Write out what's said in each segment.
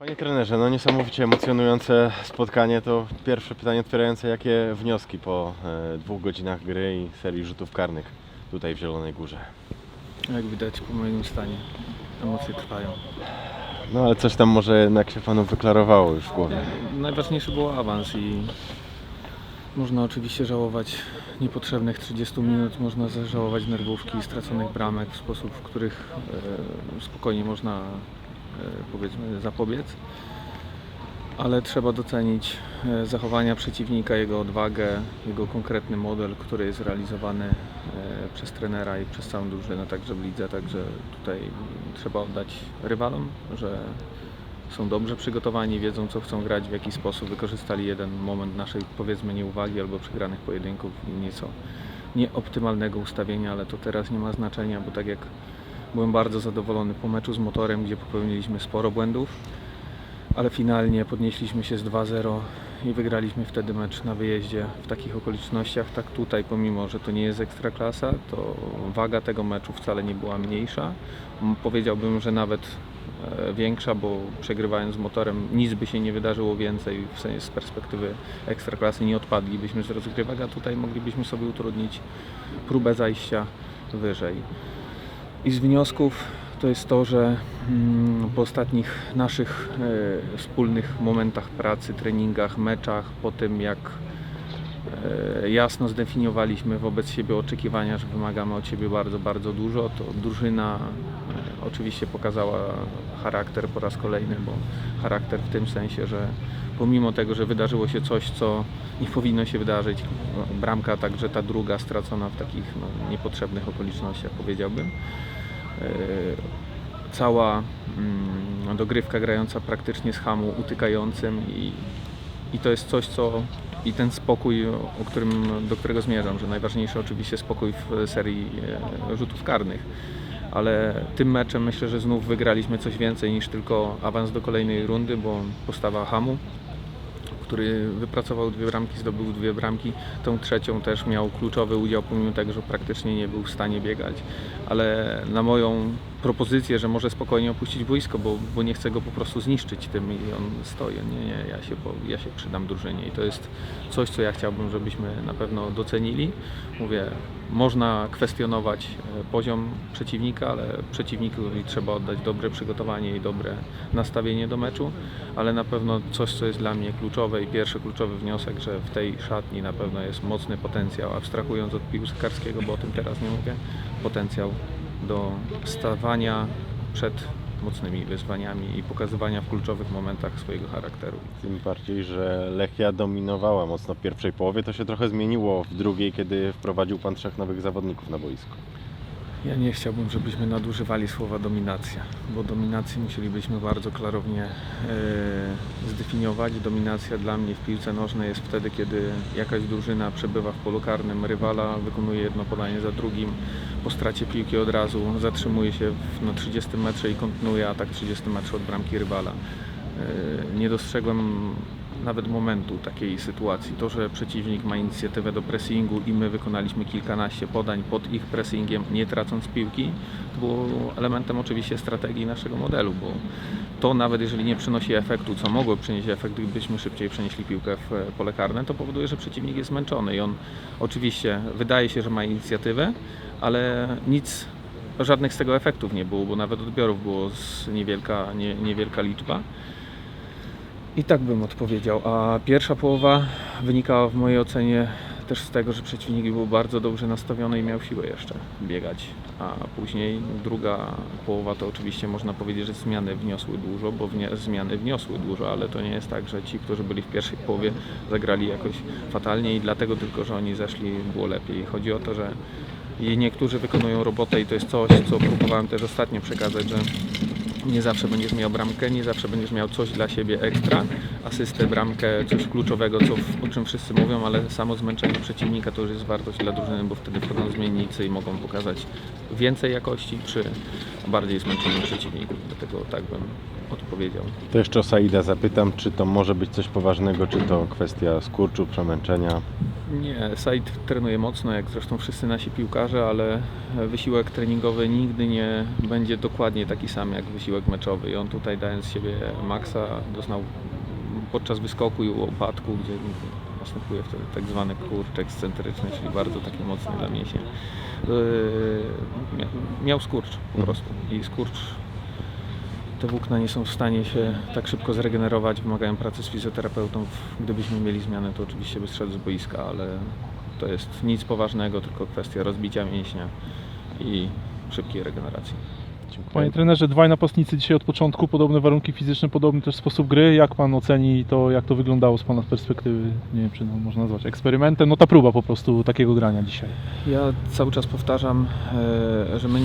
Panie trenerze, no niesamowicie emocjonujące spotkanie. To pierwsze pytanie otwierające, jakie wnioski po e, dwóch godzinach gry i serii rzutów karnych tutaj w Zielonej Górze? Jak widać po moim stanie, emocje trwają. No ale coś tam może jednak się panu wyklarowało już w głowie. Najważniejszy był awans i można oczywiście żałować niepotrzebnych 30 minut, można zażałować nerwówki i straconych bramek w sposób, w których e, spokojnie można powiedzmy zapobiec. Ale trzeba docenić e, zachowania przeciwnika, jego odwagę, jego konkretny model, który jest realizowany e, przez trenera i przez całą drużynę, także w lidze. Także tutaj trzeba oddać rywalom, że są dobrze przygotowani, wiedzą co chcą grać, w jaki sposób wykorzystali jeden moment naszej powiedzmy nieuwagi albo przegranych pojedynków i nieco nieoptymalnego ustawienia, ale to teraz nie ma znaczenia, bo tak jak byłem bardzo zadowolony po meczu z motorem, gdzie popełniliśmy sporo błędów, ale finalnie podnieśliśmy się z 2-0 i wygraliśmy wtedy mecz na wyjeździe w takich okolicznościach. Tak tutaj, pomimo że to nie jest ekstraklasa, to waga tego meczu wcale nie była mniejsza. Powiedziałbym, że nawet e, większa, bo przegrywając z motorem nic by się nie wydarzyło więcej, w sensie z perspektywy ekstraklasy nie odpadlibyśmy z rozgrywek, a tutaj moglibyśmy sobie utrudnić próbę zajścia wyżej. I z wniosków to jest to, że mm, po ostatnich naszych e, wspólnych momentach pracy, treningach, meczach, po tym jak e, jasno zdefiniowaliśmy wobec siebie oczekiwania, że wymagamy od siebie bardzo, bardzo dużo, to drużyna oczywiście pokazała charakter po raz kolejny, bo charakter w tym sensie, że pomimo tego, że wydarzyło się coś, co nie powinno się wydarzyć, bramka także ta druga stracona w takich no, niepotrzebnych okolicznościach powiedziałbym, E, cała mm, dogrywka grająca praktycznie z hamu utykającym i, i to jest coś, co i ten spokój, o którym, do którego zmierzam, że najważniejszy oczywiście spokój w serii e, rzutów karnych. Ale tym meczem myślę, że znów wygraliśmy coś więcej niż tylko awans do kolejnej rundy, bo postawa hamu, który wypracował dwie bramki, zdobył dwie bramki. Tą trzecią też miał kluczowy udział, pomimo tego, że praktycznie nie był w stanie biegać. Ale na moją propozycję, że może spokojnie opuścić boisko, bo, bo nie chcę go po prostu zniszczyć tym i on stoi. Nie, nie, ja się, ja się przydam drużynie i to jest coś, co ja chciałbym, żebyśmy na pewno docenili. Mówię, można kwestionować e, poziom przeciwnika, ale przeciwnikowi trzeba oddać dobre przygotowanie i dobre nastawienie do meczu, ale na pewno coś, co jest dla mnie kluczowe i pierwszy kluczowy wniosek, że w tej szatni na pewno jest mocny potencjał, abstrahując od piłkarskiego, bo o tym teraz nie mówię, potencjał do stawania przed mocnymi wyzwaniami i pokazywania w kluczowych momentach swojego charakteru. Tym bardziej, że Lechia dominowała mocno w pierwszej połowie. To się trochę zmieniło w drugiej, kiedy wprowadził pan trzech nowych zawodników na boisko. Ja nie chciałbym, żebyśmy nadużywali słowa dominacja, bo dominację musielibyśmy bardzo klarownie e, zdefiniować. Dominacja dla mnie w piłce nożnej jest wtedy, kiedy jakaś drużyna przebywa w polu karnym rywala, wykonuje jedno podanie za drugim, po stracie piłki od razu zatrzymuje się na 30 metrze i kontynuuje atak 30 metrów od bramki rywala. E, nie dostrzegłem nawet momentu takiej sytuacji. To, że przeciwnik ma inicjatywę do pressingu i my wykonaliśmy kilkanaście podań pod ich pressingiem, nie tracąc piłki, to było elementem oczywiście strategii naszego modelu, bo to nawet jeżeli nie przynosi efektu, co mogło przynieść efekt, gdybyśmy szybciej przenieśli piłkę w e, pole karne, to powoduje, że przeciwnik jest zmęczony i on oczywiście wydaje się, że ma inicjatywę, ale nic żadnych z tego efektów nie było, bo nawet odbiorów było niewielka, nie, niewielka liczba. I tak bym odpowiedział. A pierwsza połowa wynikała w mojej ocenie też z tego, że przeciwnik był bardzo dobrze nastawiony i miał siłę jeszcze biegać. A później druga połowa to oczywiście można powiedzieć, że zmiany wniosły dużo, bo wnie, zmiany wniosły dużo, ale to nie jest tak, że ci, którzy byli w pierwszej połowie zagrali jakoś fatalnie i dlatego tylko, że oni zeszli było lepiej. Chodzi o to, że niektórzy wykonują robotę i to jest coś, co próbowałem też ostatnio przekazać, że nie zawsze będziesz miał bramkę, nie zawsze będziesz miał coś dla siebie ekstra, asystę, bramkę, coś kluczowego, co, o czym wszyscy mówią, ale samo zmęczenie przeciwnika to już jest wartość dla drużyny, bo wtedy wchodzą zmiennicy i mogą pokazać więcej jakości przy bardziej zmęczonym przeciwniku. Dlatego tak bym odpowiedział. To jeszcze o Saida zapytam, czy to może być coś poważnego, czy to kwestia skurczu, przemęczenia. Nie, Said trenuje mocno, jak zresztą wszyscy nasi piłkarze, ale wysiłek treningowy nigdy nie będzie dokładnie taki sam jak wysiłek meczowy. I on tutaj dając siebie maksa doznał podczas wyskoku i upadku, gdzie następuje wtedy tak zwany kurcz ekscentryczny, czyli bardzo taki mocny dla mięśnia. Yy, mia- Miał skurcz po prostu. I skurcz te włókna nie są w stanie się tak szybko zregenerować, wymagają pracy z fizjoterapeutą. Gdybyśmy mieli zmianę, to oczywiście by zszedł z boiska, ale to jest nic poważnego, tylko kwestia rozbicia mięśnia i szybkiej regeneracji. Dziękuję. Panie trenerze, dwaj napastnicy dzisiaj od początku, podobne warunki fizyczne, podobny też sposób gry. Jak pan oceni to, jak to wyglądało z pana perspektywy? Nie wiem, czy no, można nazwać eksperymentem. No ta próba po prostu takiego grania dzisiaj. Ja cały czas powtarzam, e, że my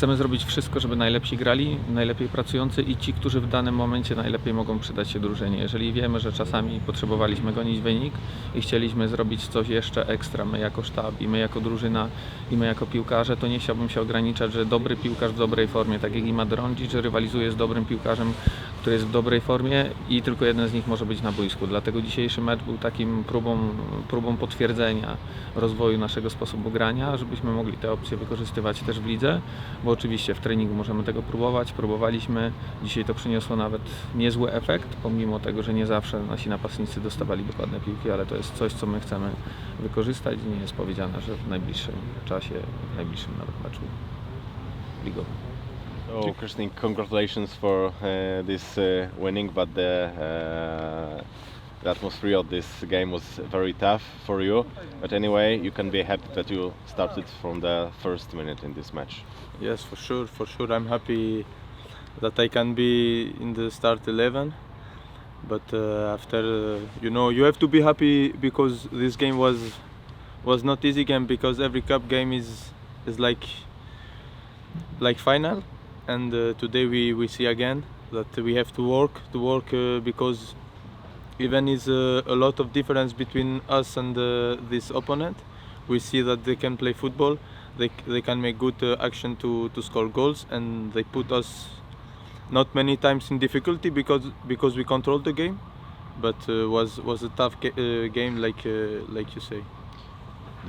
chcemy zrobić wszystko, żeby najlepsi grali, najlepiej pracujący i ci, którzy w danym momencie najlepiej mogą przydać się drużynie. Jeżeli wiemy, że czasami potrzebowaliśmy gonić wynik i chcieliśmy zrobić coś jeszcze ekstra, my jako sztab i my jako drużyna i my jako piłkarze, to nie chciałbym się ograniczać, że dobry piłkarz w dobrej formie, tak jak Ima Drądzic, że rywalizuje z dobrym piłkarzem, który jest w dobrej formie i tylko jeden z nich może być na boisku. Dlatego dzisiejszy mecz był takim próbą, próbą potwierdzenia rozwoju naszego sposobu grania, żebyśmy mogli te opcje wykorzystywać też w lidze, bo oczywiście w treningu możemy tego próbować, próbowaliśmy, dzisiaj to przyniosło nawet niezły efekt, pomimo tego, że nie zawsze nasi napastnicy dostawali dokładne piłki, ale to jest coś, co my chcemy wykorzystać i nie jest powiedziane, że w najbliższym czasie, w najbliższym nawet meczu ligowym. So, Christine, congratulations for uh, this uh, winning, but the, uh, the atmosphere of this game was very tough for you. But anyway, you can be happy that you started from the first minute in this match. Yes, for sure, for sure. I'm happy that I can be in the start 11. But uh, after, uh, you know, you have to be happy because this game was was not easy game because every cup game is is like like final, and uh, today we, we see again that we have to work to work uh, because even is uh, a lot of difference between us and uh, this opponent. We see that they can play football they, they can make good uh, action to, to score goals and they put us not many times in difficulty because because we controlled the game but uh, was was a tough ga- game like like you say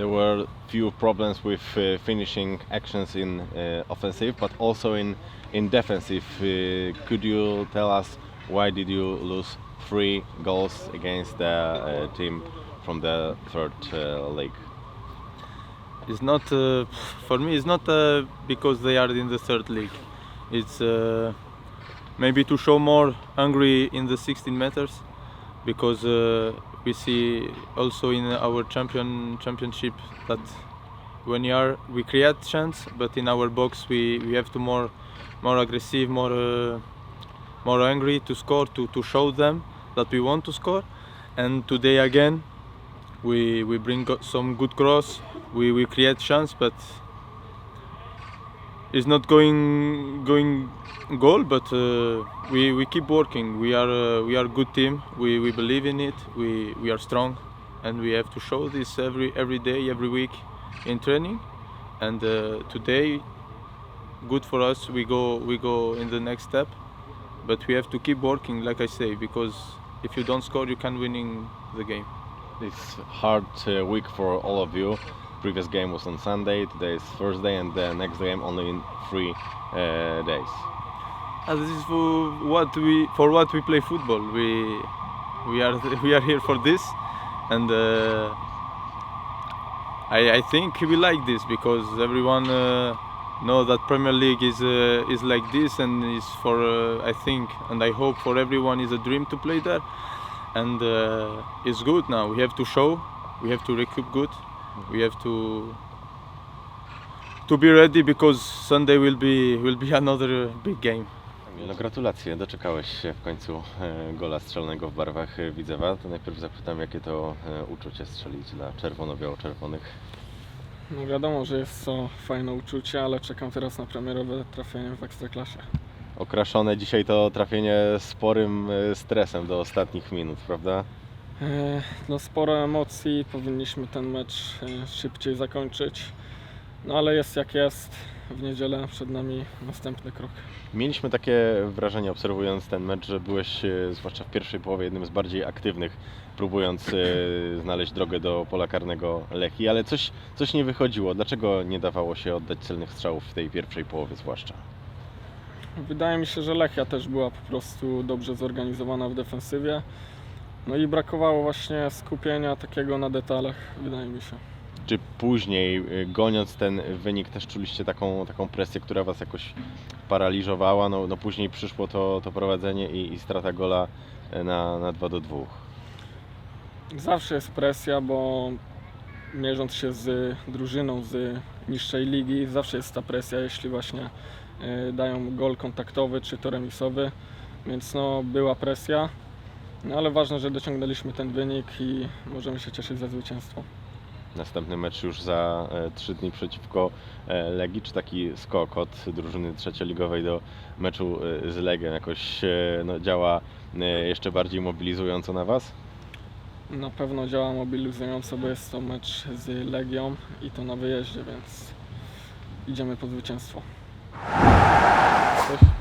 There were few problems with uh, finishing actions in uh, offensive, but also in in defensive. Uh, could you tell us why did you lose three goals against the uh, team from the third uh, league? it's not uh, for me it's not because they are in the third league it's maybe to show more hungry in the 16 meters because we see also in our champion championship that when you are we create chance but in our box we, we have to more more aggressive more uh, more angry to score to, to show them that we want to score. And today again we we bring some good cross we, we create chance but it's not going going goal but uh, we, we keep working. We are uh, we are good team. We, we believe in it. We, we are strong. And we have to show this every every day every week in training. And uh, today good for us. We go we go in the next step. But we have to keep working like i say because if you don't score you can't winning the game. It's hard uh, week for all of you. Previous game was on Sunday, today is Thursday, and the next game only in three uh, days. And this is for what we for what we play football. We we are we are here for this, and uh, I I think we like this because everyone uh, know that Premier League is uh, is like this and is for uh, I think and I hope for everyone is a dream to play there, and uh, it's good now. We have to show, we have to recoup good, we have to to be ready because Sunday will be will be another big game. No gratulacje, doczekałeś się w końcu e, gola strzelnego w barwach e, Widzewa. To najpierw zapytam, jakie to e, uczucie strzelić dla czerwono-biało-czerwonych. No wiadomo, że jest to fajne uczucie, ale czekam teraz na premierowe trafienie w Ekstraklasie. Okraszone dzisiaj to trafienie sporym stresem do ostatnich minut, prawda? E, No sporo emocji, powinniśmy ten mecz e, szybciej zakończyć. No ale jest jak jest. W niedzielę przed nami następny krok. Mieliśmy takie wrażenie, obserwując ten mecz, że byłeś, e, zwłaszcza w pierwszej połowie, jednym z bardziej aktywnych, próbując znaleźć drogę do pola karnego Lechi, ale coś, coś nie wychodziło. Dlaczego nie dawało się oddać celnych strzałów w tej pierwszej połowie zwłaszcza? Wydaje mi się, że Lechia też była po prostu dobrze zorganizowana w defensywie. No i brakowało właśnie skupienia takiego na detalach, wydaje mi się. Czy później, y, goniąc ten wynik, też czuliście taką, taką presję, która Was jakoś paraliżowała? No, no później przyszło to, to prowadzenie i, i strata gola y, na, na 2 do 2. Zawsze jest presja, bo mierząc się z drużyną z niższej ligi, zawsze jest ta presja, jeśli właśnie y, dają gol kontaktowy czy to remisowy, więc no była presja, no ale ważne, że dociągnęliśmy ten wynik i możemy się cieszyć ze zwycięstwo. Następny mecz już za 3 dni przeciwko e, Legii. Czy taki skok od drużyny trzecioligowej do meczu e, z Legią jakoś e, no, działa e, jeszcze bardziej mobilizująco na Was? Na pewno działa mobilizująco, bo jest to mecz z Legią i to na wyjeździe, więc idziemy po zwycięstwo. Cześć.